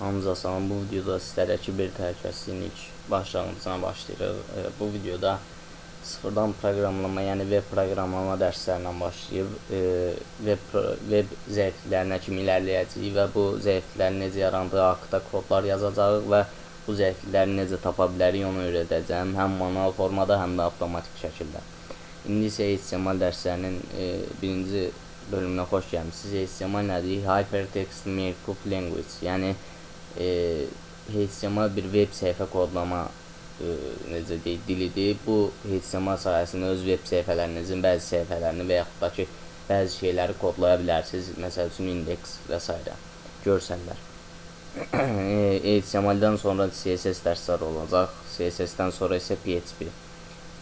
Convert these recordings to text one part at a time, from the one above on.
Hamza salam. Bu videoda sizlərə kiber təhlükəsizliyin ilk başlanğıcına başlayırıq. E, Bu videoda sıfırdan proqramlama, yəni web proqramlama dərslərindən başlayıb e, pro- web zəifliklərinə kimi irəliləyəcəyik və bu zəifliklərin necə yarandığı haqqında kodlar yazacağıq və bu zəiflikləri necə tapa bilərik onu öyrədəcəm. Həm manual formada, həm də avtomatik şəkildə. İndi isə HTML dərslərinin e, birinci bölümünə xoş gəlmisiniz. HTML nədir? Hypertext Markup Language. Yəni e, HTML bir web səhifə kodlama e, necə deyək, dilidir. Bu HTML sayəsində öz web səhifələrinizin bəzi səhifələrini və yaxud da ki, bəzi şeyləri kodlaya bilərsiniz. Məsəl üçün indeks və s. görsəllər. E, HTML-dən sonra CSS dərsləri olacaq. CSS-dən sonra isə PHP.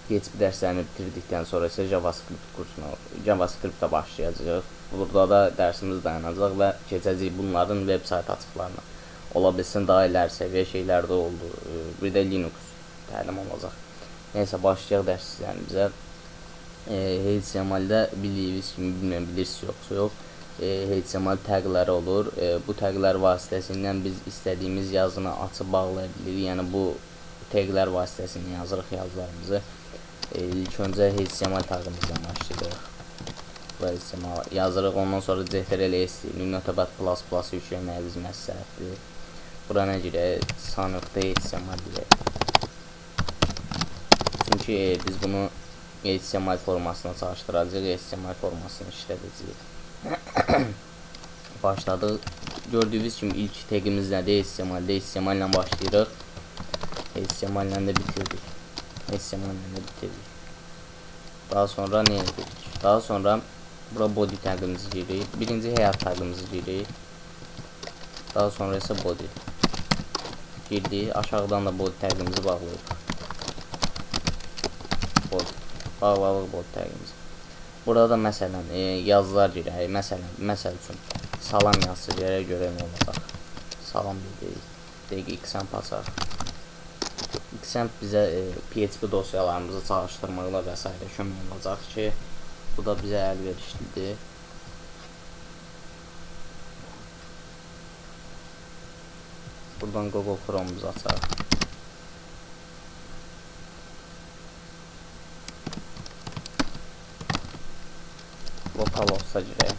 PHP dərslərini bitirdikdən sonra isə JavaScript kursuna, JavaScript-ə başlayacağıq. Burada da dərsimiz dayanacaq və keçəcəyik bunların veb sayt açıqlarına. Ola bilsin daha iləri səviyyə şeylər də oldu. Bir də Linux təlim olacaq. Nəysə başlayaq dərslərimizə. E, HTML-də bildiyiniz kimi bilmirəm bilirsiniz yoxsa yox. E, HTML təqləri olur. E, bu təqlər vasitəsilə biz istədiyimiz yazını açıb bağlaya bilirik. Yəni bu təqlər vasitəsilə yazırıq yazılarımızı. E, ilk öncə HTML tağımızdan başlayırıq. HTML yazırıq, ondan sonra CTRL istəyirik. Nötəbət plus plus yükləməyə biz məsləhətdir. Bura nə girək? Sanıqda HTML deyək. Çünki biz bunu HTML formasına çalışdıracağıq, HTML formasını işlədəcəyik. Başladıq. Gördüyünüz kimi ilk təqimiz nədir? HTML-də HTML ilə başlayırıq. HTML ilə də bitirdik. HTML ilə də bitirdik. Daha sonra nə edirik? Daha sonra bura body tagımızı giririk. Birinci həyat tagımızı giririk. Daha sonra isə body. Girdik. Aşağıdan da body tagımızı bağlayırıq. Body. Bağladıq body tagımızı. Burada da məsələn e, yazılar girək. Məsələn, məsəl üçün salam yazısı girək görək nə olacaq. Salam dedik. Deyək xamp açaq. Xamp bizə e, PHP dosyalarımızı çalışdırmaqla və s. kömək olacaq ki, bu da bizə əlverişlidir. Buradan Google Chrome'umuzu açaq. Localhost'a girək.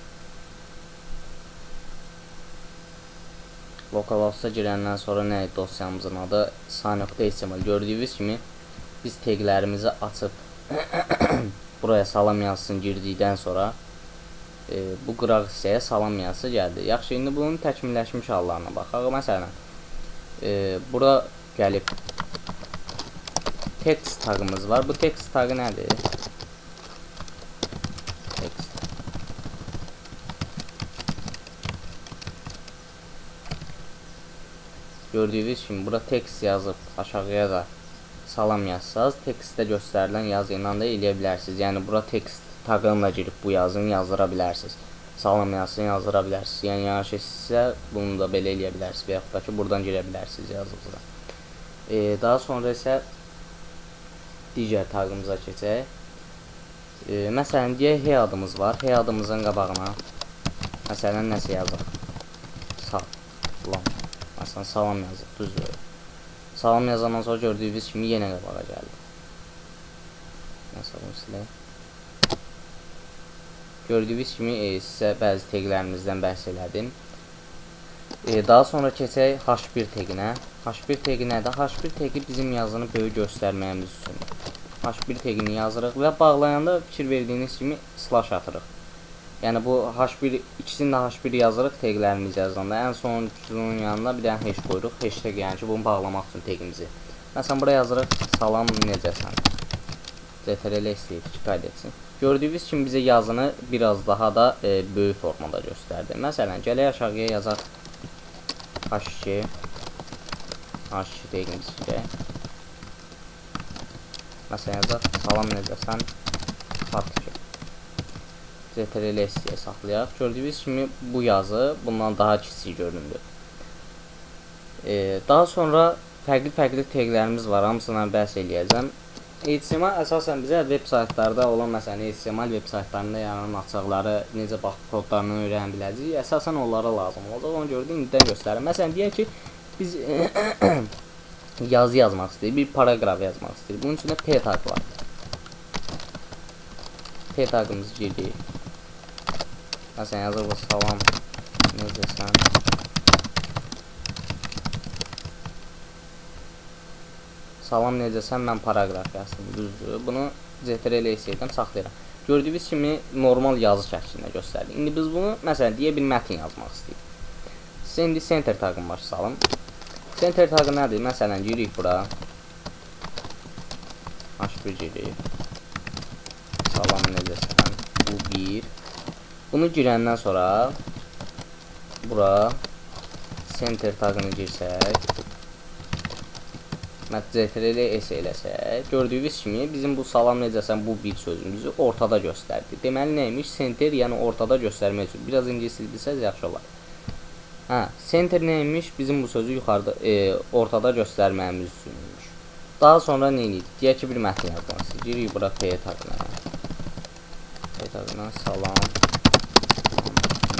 Localhost'a girəndən sonra nə dosyamızın adı? Sani.html. Gördüyünüz kimi biz teqlərimizi açıb buraya salam yazısını girdikdən sonra e, bu qıraq hissəyə salam yazısı gəldi. Yaxşı, indi bunun təkmilləşmiş hallarına baxaq. Məsələn, e, bura gəlib text tagımız var. Bu text tagı nədir? Text. Gördüyünüz kimi bura text yazıb aşağıya da salam yazsaz, tekstdə göstərilən yazı ilə də eləyə bilərsiniz. Yəni bura text taqınla girib bu yazını yazdıra bilərsiniz. Salam yazısını yazdıra bilərsiniz. Yəni yanlış etsə bunu da belə eləyə bilərsiniz və yaxud da ki buradan girə bilərsiniz yazınıza. E, daha sonra isə digər taqımıza keçək. E, məsələn deyək hey adımız var. Hey adımızın qabağına məsələn nəsə yazaq. Salam. Məsələn salam yazıq, düzdür. Salam yazandan sonra gördüyünüz kimi yenə qabağa gəldi. Məsələn silək. Gördüyünüz kimi e, sizə bəzi teqlərimizdən bəhs elədim. E, daha sonra keçək H1 teqinə. H1 teqi nədir? H1 teqi bizim yazını böyük göstərməyimiz üçün. H1 teqini yazırıq və bağlayanda fikir verdiyiniz kimi slash atırıq. Yəni bu H1 ikisini də H1 yazırıq teqlərimiz yazanda. Ən sonuncunun yanına bir dənə hash qoyuruq. Hashtag yəni ki, bunu bağlamaq üçün teqimizi. Məsələn bura yazırıq salam necəsən? CTRL istəyir ki, qayd etsin. Gördüyünüz kimi bizə yazını biraz daha da e, böyük formada göstərdi. Məsələn, gələk aşağıya yazaq H2 H2 teqimiz girək. Məsələn yazaq salam necəsən? H2 CTRL S-yə saxlayaq. Gördüyünüz kimi bu yazı bundan daha kiçik göründü. E, daha sonra fərqli-fərqli teqlərimiz var. Hamısından bəhs eləyəcəm. HTML əsasən bizə veb saytlarda olan məsələn HTML veb saytlarında yaranan açıqları necə bax kodlarını öyrənə biləcəyik. Əsasən onlara lazım olacaq. Ona görə də indidən göstərirəm. Məsələn deyək ki, biz yazı yazmaq istəyirik, bir paraqraf yazmaq istəyirik. Bunun üçün də p tag var. P tagımızı giririk. Məsələn yazırıq salam necəsən? Salam necəsən? Mən paraqraf yazdım. Düzdür. Bunu CTRL etsəydim saxlayıram. Gördüyünüz kimi normal yazı şəklində göstərdi. İndi biz bunu məsələn deyə bir mətn yazmaq istəyirik. Sizə indi center tagını baş salım. Center tagı nədir? Məsələn giririk bura. H1 giririk. Salam necəsən? Bu 1. Bunu girəndən sonra bura center tagını girsək CTRL S eləsək, gördüyünüz kimi bizim bu salam necəsən bu bir sözümüzü ortada göstərdi. Deməli nəymiş? Center, yəni ortada göstərmək üçün. Biraz ingilis bilsəz yaxşı olar. Hə, center nəymiş? Bizim bu sözü yuxarıda e, ortada göstərməyimiz üçünmüş. Daha sonra nə edirik? Deyək ki, bir mətn yazmaq istəyirik. Bura P tagına. P tagına salam.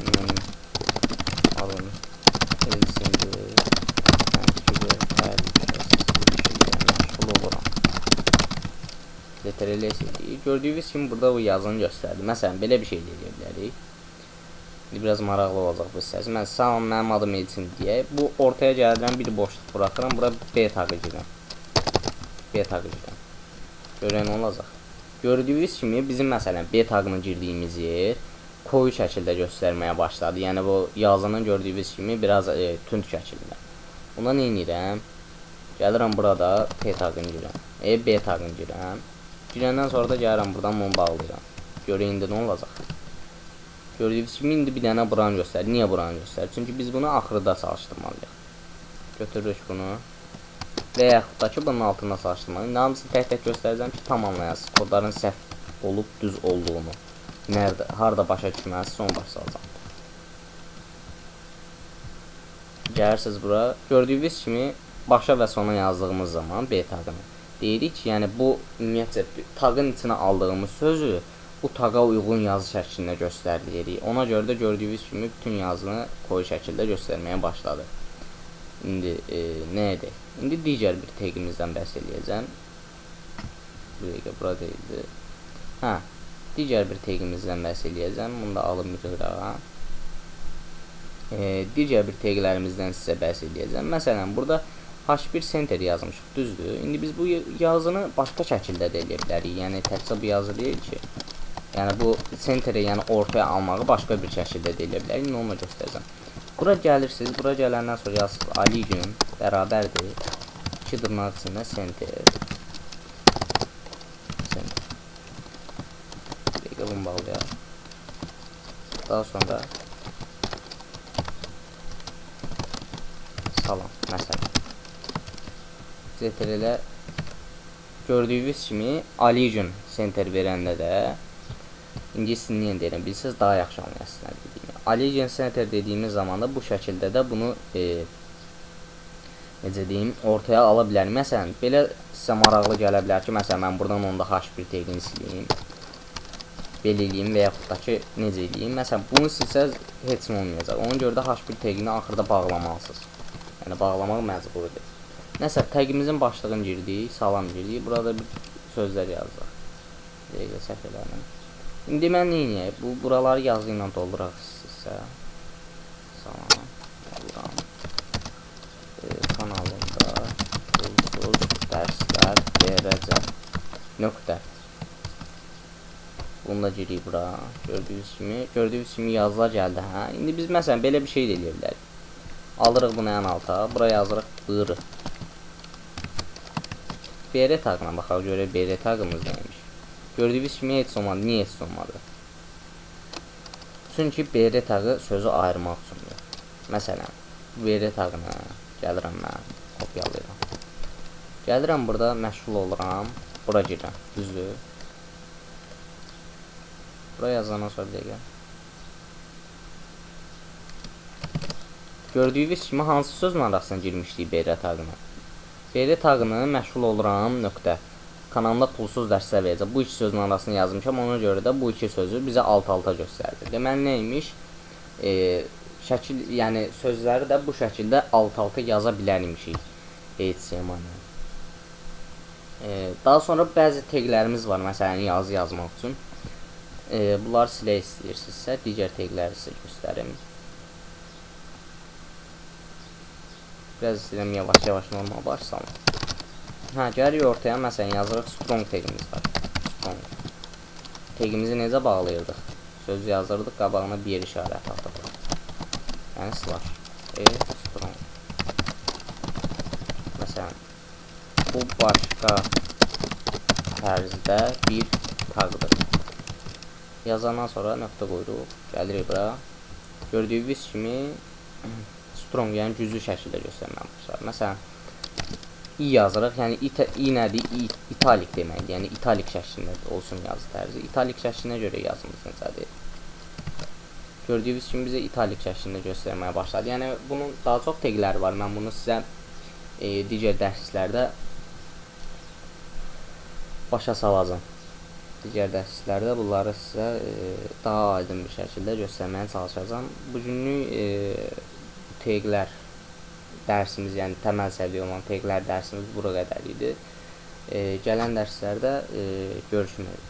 Mənim adım Elsindir. CTRL sildik. Gördüyünüz kimi burada bu yazını göstərdi. Məsələn, belə bir şey də edə bilərik. İndi biraz maraqlı olacaq bu hissəsi. Mən salam, mənim adım Elçin deyə. Bu ortaya gəlirəm, bir boşluq buraxıram. Bura B taqı girirəm. B taqı girirəm. Görən olacaq. Gördüyünüz kimi bizim məsələn B taqını girdiyimiz yer koyu şəkildə göstərməyə başladı. Yəni bu yazının gördüyünüz kimi biraz e, tünd şəkildə. Buna nə edirəm? Gəlirəm burada P taqını girirəm. E B taqını girirəm. Girəndən sonra da gəlirəm buradan bunu bağlayıram. Görək indi nə olacaq. Gördüyünüz kimi indi bir dənə buranı göstərir. Niyə buranı göstərir? Çünki biz bunu axırda çalışdırmalıyıq. Götürürük bunu. Və yaxud da ki, bunun altında çalışdırmalıyıq. Hamısını tək-tək göstərəcəm ki, tamamlayasınız. Kodların səhv olub düz olduğunu. Nerede, harda başa düşməlisiniz, son başa salacağım. Gəlirsiniz bura. Gördüyünüz kimi başa və sona yazdığımız zaman B taqını deyirik yəni bu ümumiyyətcə taqın içinə aldığımız sözü bu taqa uyğun yazı şəklində göstəririk. Ona görə də gördüyünüz kimi bütün yazını koyu şəkildə göstərməyə başladı. İndi e, nə edək? İndi digər bir teqimizdən bəhs eləyəcəm. Bir dəqiqə bura deyildi. Hə, digər bir teqimizdən bəhs eləyəcəm. Bunu da alım qırağa. E, digər bir teqlərimizdən sizə bəhs eləyəcəm. Məsələn, burada H1 center yazmışıq, düzdür? İndi biz bu yazını başqa şəkildə də eləyə bilərik. Yəni təkcə bu yazı deyil ki. Yəni bu centeri, yəni ortaya almağı başqa bir şəkildə də eləyə bilərik. İndi onu göstərəcəm. Bura gəlirsiniz. Bura gələndən sonra yazsınız Ali gün bərabərdir. 2 dırnaq içində center. Center. Dəqiqə bunu bağlayaq. Daha sonra salam məsələn. CTRL-ə gördüyünüz kimi Allision center verəndə də ingilisini niyə deyirəm, bilsəz daha yaxşı anlayasınız dediyimi. Allision center dediyimiz zaman da bu şəkildə də bunu e, necə deyim, ortaya ala bilərik. Məsələn, belə sizə maraqlı gələ bilər ki, məsələn, mən buradan onda H1 teqini sileyim. Belə eləyim və yaxud da ki, necə eləyim. Məsələn, bunu silsəz heç nə olmayacaq. Ona görə də H1 teqini axırda bağlamalısınız. Yəni, bağlamaq məcburidir. Nəsə, təqimizin başlığını girdik, salam girdik. Burada bir sözlər yazdıq. Dəqiqə səhv eləməm. İndi mən neyiniyək? Bu, buraları yazı ilə dolduraq sizsə. Salam. Buram. E, kanalında pulsuz dərslər verəcəm. Nöqtə. Bunu da girik bura. Gördüyünüz kimi. Gördüyünüz kimi yazılar gəldi. Hə? İndi biz məsələn belə bir şey də eləyə bilərik. Alırıq bunu ən alta. Bura yazırıq bırı. BR tağına baxaq görək BR tağımız neymiş. Gördüyünüz kimi heç olmadı. Niyə heç olmadı? Çünki BR tağı sözü ayırmaq üçündür. Məsələn, BR tağına gəlirəm mən, kopyalayıram. Gəlirəm burada məşğul oluram. Bura girirəm. Düzdür? Bura yazandan sonra bir dəqiqə. Gördüyünüz kimi hansı sözlə arasına girmişdik BR tağına? BR tağını məşğul oluram nöqtə. kanalımda pulsuz dərslər verəcəm. Bu iki sözün arasını yazmışam. Ona görə də bu iki sözü bizə alt-alta göstərdi. Deməli neymiş? E, şəkil, yəni sözləri də bu şəkildə alt-alta yaza bilərmişik. HTML. E, daha sonra bəzi teqlərimiz var, məsələn, yazı yazmaq üçün. E, bunları silə istəyirsinizsə, digər teqləri sizə göstərim. Biraz istəyirəm yavaş-yavaş normal başlayalım. Hə, gəlirik ortaya, məsələn, yazırıq strong tegimiz var. Strong. Tegimizi necə bağlayırdıq? Söz yazırdıq, qabağına bir işarət atırdıq. Yəni slash. E, strong. Məsələn, bu başqa tərzdə bir taqdır. Yazandan sonra nöqtə qoyuruq. Gəlirik bura. Gördüyünüz kimi strong, yəni güclü şəkildə göstərməyə başlar. Məsələn, i yazırıq. Yəni ita, i nədir? I, italik deməkdir. Yəni italik şəklində olsun yazı tərzi. İtalik şəklinə görə yazımız necədir? Gördüyünüz kimi bizə italik şəklində göstərməyə başladı. Yəni bunun daha çox teqləri var. Mən bunu sizə e, digər dərslərdə başa salacağam. Digər dərslərdə bunları sizə e, daha aydın bir şəkildə göstərməyə çalışacağam. Bu günlük e, teqlər dərsimiz, yəni təməl səviyyə olan teqlər dərsimiz bura qədər idi. E, gələn dərslərdə e, görüşmək.